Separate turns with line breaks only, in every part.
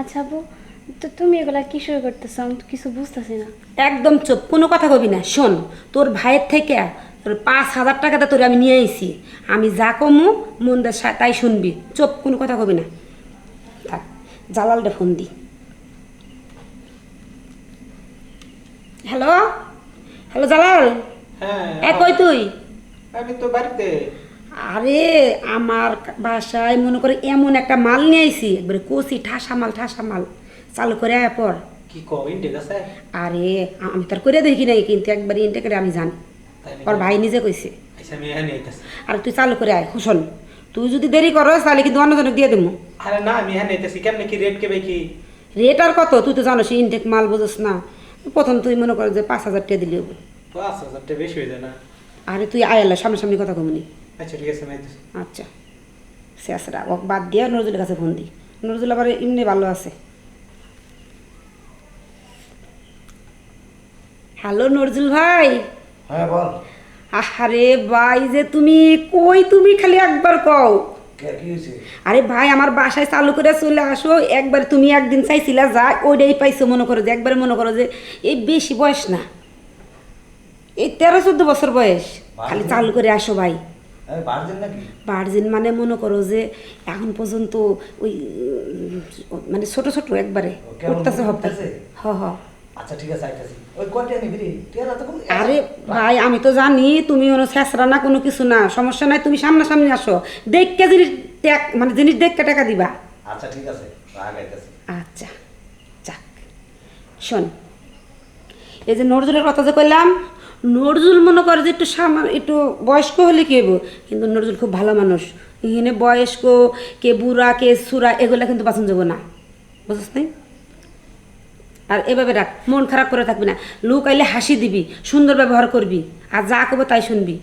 আচ্ছা আপু তো তুমি এগুলা কি শুরু করতেছো? আমি তো কিছু বুঝতেছি না।
একদম চুপ কোনো কথা কবি না। শোন তোর ভাইয়ের থেকে তোর পাঁচ হাজার টাকাটা তোর আমি নিয়ে আইছি। আমি যা কমু মন্দে তাই শুনবি। চুপ কোনো কথা কবি না। থাক জালালটা ফোন দি। হ্যালো? হ্যালো জালাল?
হ্যাঁ
এ কই তুই?
আমি তো বাড়িতে।
আরে আমার বাসায় মনে করে এমন একটা মাল নিয়ে আইছি একবারে কষি ঠাসা মাল ঠাসা মাল চালু করে আয় পর।
কি কও ইন্টেক আছে?
আরে আমি তার করে দেখি নাই কিন্তু একবার ইন্টেকে আমি জানি। ওর ভাই নিজে কইছে।
আচ্ছা
আর তুই চালু করে আয় শোন তুই যদি দেরি করস তাহলে কিন্তু অন্যজনকে দিয়ে দেবো।
আরে না আমি এখানে আইতাছি কেমনে কি রেট কেবে কি?
রেট আর কত? তুই তো জানোস ইনটেক মাল বুঝোস না। প্রথম তুই মনে কর যে পাঁচ হাজার টাকা দিলি।
পাঁচ হাজারটা বেশি হয়ে যায় না।
আরে তুই আয় আল্লাহ সামনাসামনি কথা কমনি।
আচ্ছা ঠিক আছে
আচ্ছা ওক বাদ দিয়ে নজরুলের কাছে ফোন দি। নজরুল আবার এমনি ভালো আছে। হ্যালো নজরুল ভাই।
হ্যাঁ বল।
আরে ভাই যে তুমি কই তুমি খালি একবার কও।
কে কি হয়েছে
আরে ভাই আমার বাসায় চালু করে চলে আসো। একবার তুমি একদিন চাইছিলা যা ওইটাই পাইছো মনে করো যে একবারে মনে করো যে এই বেশি বয়স না। এই তেরো চোদ্দ বছর বয়স। খালি চালু করে আসো ভাই। ভার্জিন মানে মনে করো যে এখন পর্যন্ত ওই মানে ছোট ছোট একবারে উঠতেছে হ হ।
আচ্ছা ঠিক আছে আইতাছি। ওই কয়টা নিবি রে টেরা তো কোনো
আরে ভাই আমি তো জানি তুমি কোনো ছেঁচড়া না কোনো কিছু না। সমস্যা নাই তুমি সামনাসামনি আসো। দেখকে জিনিস দেখ মানে জিনিস দেখকে টাকা দিবা।
আচ্ছা ঠিক আছে রাগ আইতাছি।
আচ্ছা যাক। শোন এই যে নজরুলের কথা যে কইলাম নজরুল মনে করে যে একটু সামান একটু বয়স্ক হলে কি হইব? কিন্তু নজরুল খুব ভালো মানুষ। এখানে বয়স্ক কে বুড়া কে সুরা এগুলা কিন্তু পছন্দ যাব না। বুঝছিস নাই? আর এভাবে রাখ মন খারাপ করে থাকবি না। লোক আইলে হাসি দিবি সুন্দর ব্যবহার করবি আর যা করব তাই শুনবি।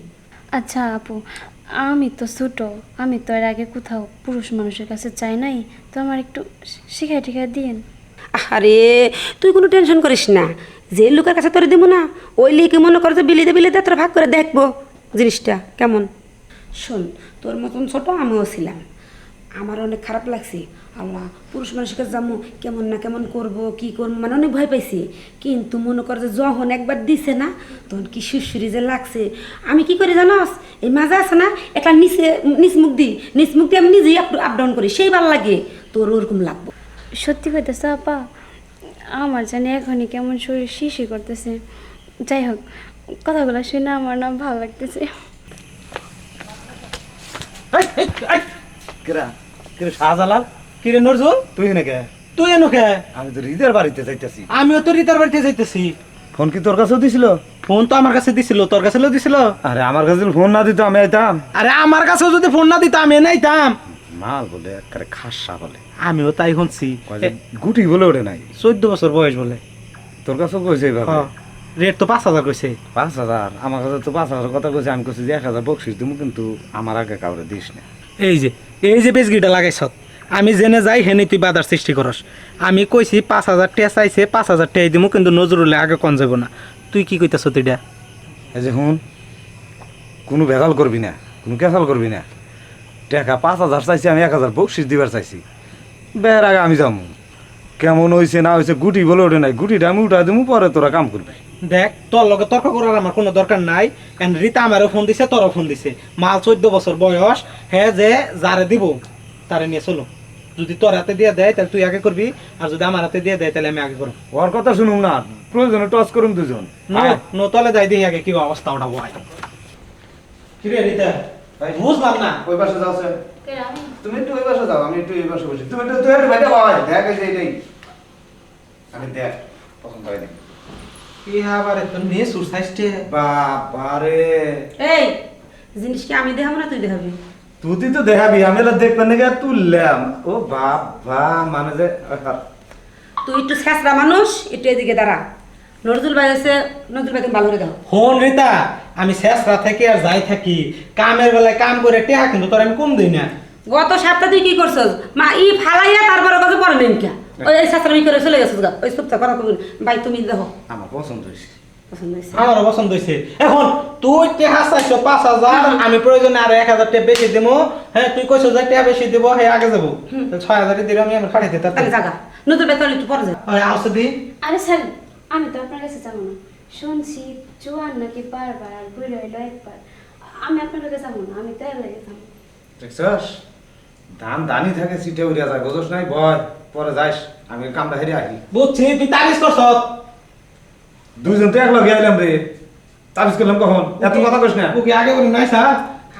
আচ্ছা আপু আমি তো ছোটো আমি তো এর আগে কোথাও পুরুষ মানুষের কাছে চাই নাই তো আমার একটু শিখাই টিখাই দিয়েন।
আরে তুই কোনো টেনশন করিস না। যে লোকের কাছে তোরে দিব না ওই লিখে মনে করে যে বিলিতে বিলিতে তোর ভাগ করে দেখব জিনিসটা কেমন? শোন তোর মতন ছোট আমিও ছিলাম। আমার অনেক খারাপ লাগছে। আল্লাহ পুরুষ মানুষের কাছে যাব কেমন না কেমন করব কি করব মানে অনেক ভয় পাইছি। কিন্তু মনে কর যে যখন একবার দিছে না তখন কি সুরসুরি যে লাগছে। আমি কি করি জানাস এই মাজা আছে না একটা নিচে নিচ মুখ দিই নিচ মুখ দিয়ে আমি নিজেই আপ ডাউন করি সেই ভালো লাগে তোর ওরকম লাগবো।
সত্যি কইতেছে আপা আমার জানি এখনই কেমন শরীর শিশি করতেছে। যাই হোক কথাগুলো শুনে আমার না ভালো লাগতেছে।
কেরা কেরে শাহজালাল?
নজরুল?
তুই এনে কে?
তুই এনো কে?
আমি তো হৃদয়ের বাড়িতে যাইতাছি।
আমিও তো রিতার বাড়িতে যাইতেছি।
ফোন কি তোর কাছেও দিছিল?
ফোন তো আমার কাছে দিছিল তোর কাছে দিছিল?
আরে আমার কাছে যদি ফোন না দিত আমি আইতাম।
আরে আমার কাছেও যদি ফোন না দিত আমি এনাইতাম
মাল বলে একবারে খাসা বলে।
আমিও তাই শুনছি।
গুটি বলে ওঠে নাই।
চোদ্দ বছর বয়স বলে।
তোর কাছেও কইছে এইভাবে?
রেট তো পাঁচ হাজার কইছে।
পাঁচ হাজার? আমার কাছে তো পাঁচ হাজার কথা কইছে আমি কইছি যে এক হাজার বকশিস দিমু কিন্তু আমার আগে কাউরে দিস না।
এই যে এই যে বেজগিটা লাগাইছ আমি জেনে যাই হেনে তুই বাধার সৃষ্টি করস। আমি কইছি পাঁচ হাজার টিয়া চাইছে পাঁচ হাজার টিয়াই দিমু কিন্তু নজরুলে আগে কন যাব না। তুই কি কইতাছ তুইটা
এই যে হুন কোনো ভেজাল করবি না কোনো কেসাল করবি না। টাকা পাঁচ হাজার চাইছি আমি এক হাজার বকশিস দিবার চাইছি। বের আগে আমি যাব কেমন হয়েছে না হয়েছে গুটি বলে ওঠে নাই। গুটিটা আমি উঠা দিমু পরে তোরা কাম করবি।
দেখ তোর লগে তর্ক করার আমার কোনো দরকার নাই। এন্ড রীতা আমারও ফোন দিছে তোরও ফোন দিছে। মাল চোদ্দ বছর বয়স হ্যাঁ যে যারে দিব তারে নিয়ে চলো। যদি তোর হাতে দিয়ে দেয় তাহলে তুই আগে করবি। আর যদি আমার হাতে দিয়ে দেয় তাহলে আমি আগে করব।
ওর কথা শুনুম না। প্রয়োজনে টস করুন দুজন।
নো তলে যাই দেখি আগে কি অবস্থা ওটা বয় কি রে রীতা। বুঝলাম না।
ওই পাশে যাও স্যার। তুমি একটু ওই পাশে যাও আমি একটু এই পাশে বসি। তুমি একটু তুই একটু বাইরে বাবা দেখ এই যে এটাই। আমি দেখ পছন্দ হয় নাই
কি আবার এত নিয়ে সুসাইস্টে
বাবারে।
এই জিনিস কি আমি দেখাবো না তুই দেখাবি?
তুই তো দেখাবি আমি দেখবেন নাকি আর তুললাম। ও বাবা মানে যে
তুই একটু ছেঁচড়া মানুষ একটু এদিকে দাঁড়া। নজরুল ভাই আছে নজরুল ভাই তুমি ভালো করে দেখো।
ফোন রিতা আমি শেষরা থেকে আর যাই থাকি। কামের বেলায় কাম করে টেহা কিন্তু তোর আমি কম দিই না?
গত সপ্তাহে তুই কি করছস? মা ই ফালাইয়া তারপরে কত পরে নেন কে ওই ছেঁচড়ামি করে চলে গেছিস গা? ওই সপ্তাহ করা ভাই তুমি দেখো।
আমার পছন্দ হয়েছে।
পছন্দ
আমারও পছন্দ হয়েছে। এখন তুই টেহা চাইছো পাঁচ হাজার আমি প্রয়োজনে আরও এক হাজার টাকা বেশি দেবো হ্যাঁ তুই কইছো যে টাকা বেশি দেবো হ্যাঁ আগে যাব। ছয় হাজারই দিলে আমি আমার
তাহলে জাগা। নতুন বেতন একটু পরে
আসে দি
আরে স্যার আমি তো আপনার কাছে যাব না। শুনছি জোয়ান নাকি বারবার আর বুড়ো হইল একবার। আমি আপনার কাছে যাব না আমি তাই লাগে যাব
দেখছস? ধান দানি থাকে সিটে উড়িয়া যায় বুঝছ নাই? ভয় পরে যাইস আমি কামটা হেরে আহি
বুঝছি তুই তাবিজ করছ
দুইজন তো এক লগে আইলাম রে। তাবিজ করলাম কখন? এত কথা কইস না।
ওকে আগে বলি নাই স্যার।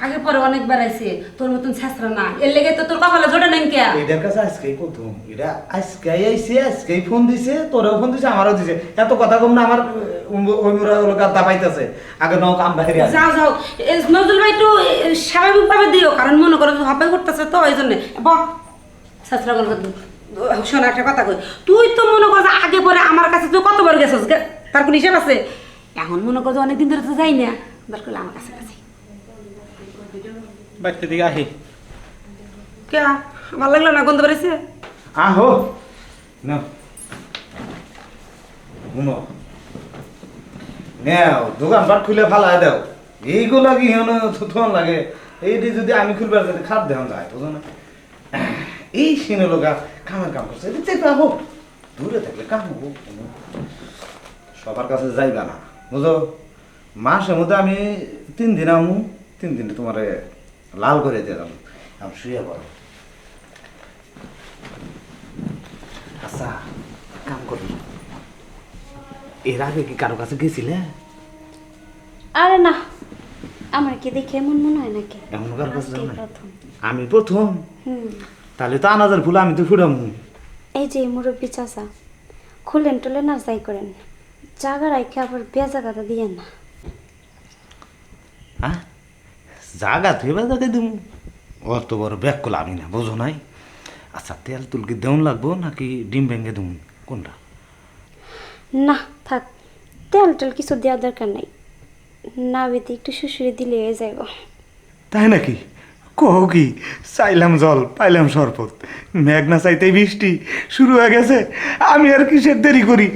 আগে পরে অনেকবার আইছে তোর মতন ছেঁচড়া না। এর লেগে তো তোর কপালে জোটে নেন কে?
এটার কাছে আজকেই প্রথম। এটা আজকেই আইছে আজকেই ফোন দিছে তোরেও ফোন দিছে আমারও দিছে। এত কথা কম না আমার ওই মুরা হলো গাদা পাইতেছে। আগে নাও কামটা হেরে আহি
যাও। যাও নজরুল ভাই একটু স্বাভাবিক ভাবে দিও কারণ মনে করো হবে করতেছে তো ওই জন্য। ছেঁচড়া গল্প শোনা একটা কথা কই। তুই তো মনে কর আগে পরে আমার কাছে তুই কতবার গেছিস? তার কোন হিসেব আছে? এখন মনে কর অনেকদিন ধরে তো যাই না। দরকার আমার কাছে কাছে
বাইতে দিকে আহি
কে ভালো লাগল না গন্ধ বেড়েছে
আহো না শুনো নেও দোকানপাট খুলে ফালাই দাও। এইগুলা কি হেন থন লাগে? এইটি যদি আমি খুলবার যদি খাপ দেওয়া যায় বুঝো না? এই সিনে লোকা কামের কাম করছে। এটি চেপে আহো। দূরে থাকলে কাম হব। সবার কাছে যাইবা না বুঝো? মাসের মধ্যে আমি তিন দিন আমু তিন দিনে তোমারে লাল করে যাব আমি শুয়ে পড়ো। আচ্ছা কাম করি। এর আগে কি কারও কাছে গেছিলে?
আরে না আমার কি দেখে এমন মনে হয় নাকি?
এমন কারও কাছে যাও?
প্রথম।
আমি প্রথম?
হুম।
তাহলে তো আনাজের ফুল আমি তো ফুরাম
এই যে মুরব্বী চাচা খুলেন টুলেন আর যাই করেন। জাগা রাখে আবার বেজা গাদা দিয়ে না
হ্যাঁ জাগা থেবা জায়গায় দিম। অত বড় ব্যাগ করলে আমি না বোঝো নাই? আচ্ছা তেল তুল কি দেউন লাগবো নাকি ডিম ভেঙে দেবো কোনটা?
না থাক তেল টেল কিছু দেওয়ার দরকার নাই। না বেতে একটু শুশুরে দিলে হয়ে যাইব।
তাই নাকি? কহ কি চাইলাম জল পাইলাম শরবত। মেঘ না চাইতেই বৃষ্টি শুরু হয়ে গেছে। আমি আর কিসের দেরি করি?